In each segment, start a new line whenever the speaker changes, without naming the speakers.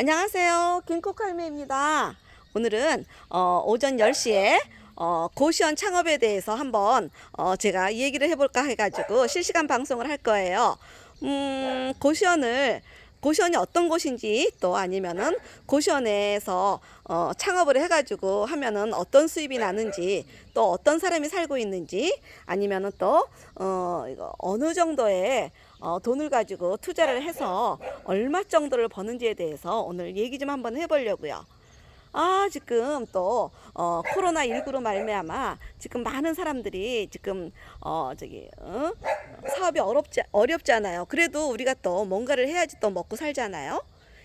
안녕하세요. 김코칼매입니다. 오늘은 어, 오전 10시에 어, 고시원 창업에 대해서 한번 어, 제가 얘기를 해볼까 해가지고 실시간 방송을 할 거예요. 음, 고시원을 고시원이 어떤 곳인지 또 아니면은 고시원에서 어, 창업을 해가지고 하면은 어떤 수입이 나는지 또 어떤 사람이 살고 있는지 아니면은 또 어, 이거 어느 정도의 어, 돈을 가지고 투자를 해서 얼마 정도를 버는지에 대해서 오늘 얘기 좀 한번 해보려고요. 아 지금 또 어, 코로나 19로 말미암아 지금 많은 사람들이 지금 어 저기 어? 사업이 어렵지 어렵잖아요. 그래도 우리가 또 뭔가를 해야지 또 먹고 살잖아요.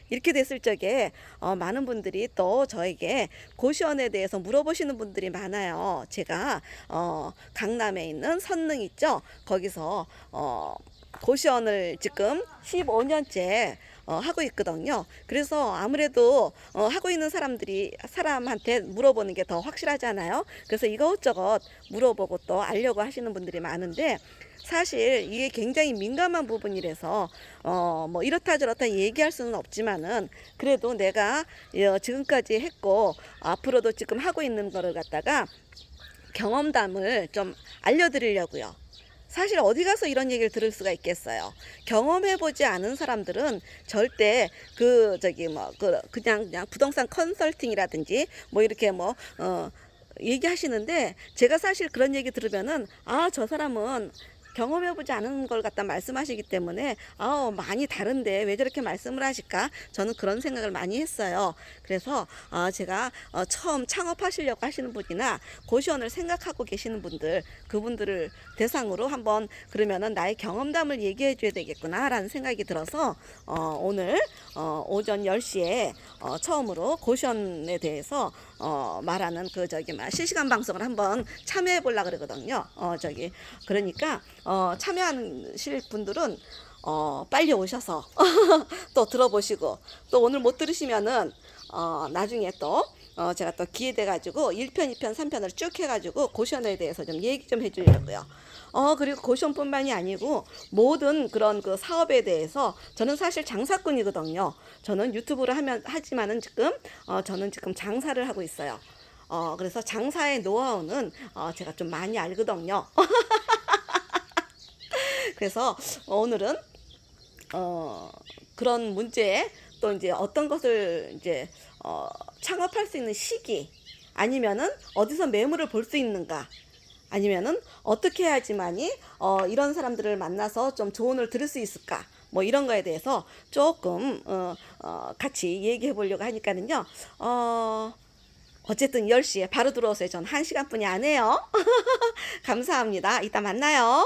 이렇게 됐을 적에 어, 많은 분들이 또 저에게 고시원에 대해서 물어보시는 분들이 많아요. 제가 어, 강남에 있는 선릉 있죠. 거기서 어, 고시원을 지금 15년째 어, 하고 있거든요. 그래서 아무래도 어, 하고 있는 사람들이 사람한테 물어보는 게 더 확실하잖아요. 그래서 이것저것 물어보고 또 알려고 하시는 분들이 많은데 사실 이게 굉장히 민감한 부분이라서 어, 뭐 이렇다 저렇다 얘기할 수는 없지만은 그래도 내가 어, 지금까지 했고 앞으로도 지금 하고 있는 거를 갖다가 경험담을 좀 알려드리려고요. 사실 어디 가서 이런 얘기를 들을 수가 있겠어요. 경험해보지 않은 사람들은 절대 그 저기 뭐 그 그냥 그냥 부동산 컨설팅이라든지 뭐 이렇게 뭐 어. 얘기하시는데 제가 사실 그런 얘기 들으면은 아 저 사람은 경험해보지 않은 걸 갖다 말씀하시기 때문에 아 많이 다른데 왜 저렇게 말씀을 하실까? 저는 그런 생각을 많이 했어요. 그래서 어, 제가 어, 처음 창업하시려고 하시는 분이나 고시원을 생각하고 계시는 분들 그분들을 대상으로 한번 그러면은 나의 경험담을 얘기해 줘야 되겠구나라는 생각이 들어서 어, 오늘 어, 오전 10시에 어, 처음으로 고시원에 대해서 어, 말하는 그 저기 막 실시간 방송을 한번 참여해 보려 그러거든요. 어 저기. 그러니까 어 참여하실 분들은 어 빨리 오셔서 또 들어보시고 또 오늘 못 들으시면은 어 나중에 또 어, 제가 또 기회 돼 가지고 1편, 2편, 3편을 쭉 해가지고 고시원에 대해서 좀 얘기 좀 해주려고요. 어, 그리고 고시원뿐만이 아니고 모든 그런 그 사업에 대해서 저는 사실 장사꾼이거든요. 저는 유튜브를 하면, 하지만은 지금, 어, 저는 지금 장사를 하고 있어요. 어, 그래서 장사의 노하우는 어, 제가 좀 많이 알거든요. 그래서 오늘은 어, 그런 문제에 또 이제 어떤 것을 이제 어, 창업할 수 있는 시기 아니면은 어디서 매물을 볼 수 있는가 아니면은 어떻게 해야지만이 어, 이런 사람들을 만나서 좀 조언을 들을 수 있을까 뭐 이런 거에 대해서 조금 어, 어, 같이 얘기해 보려고 하니까는요 어, 어쨌든 10시에 바로 들어오세요. 전 1시간뿐이 안 해요. 감사합니다. 이따 만나요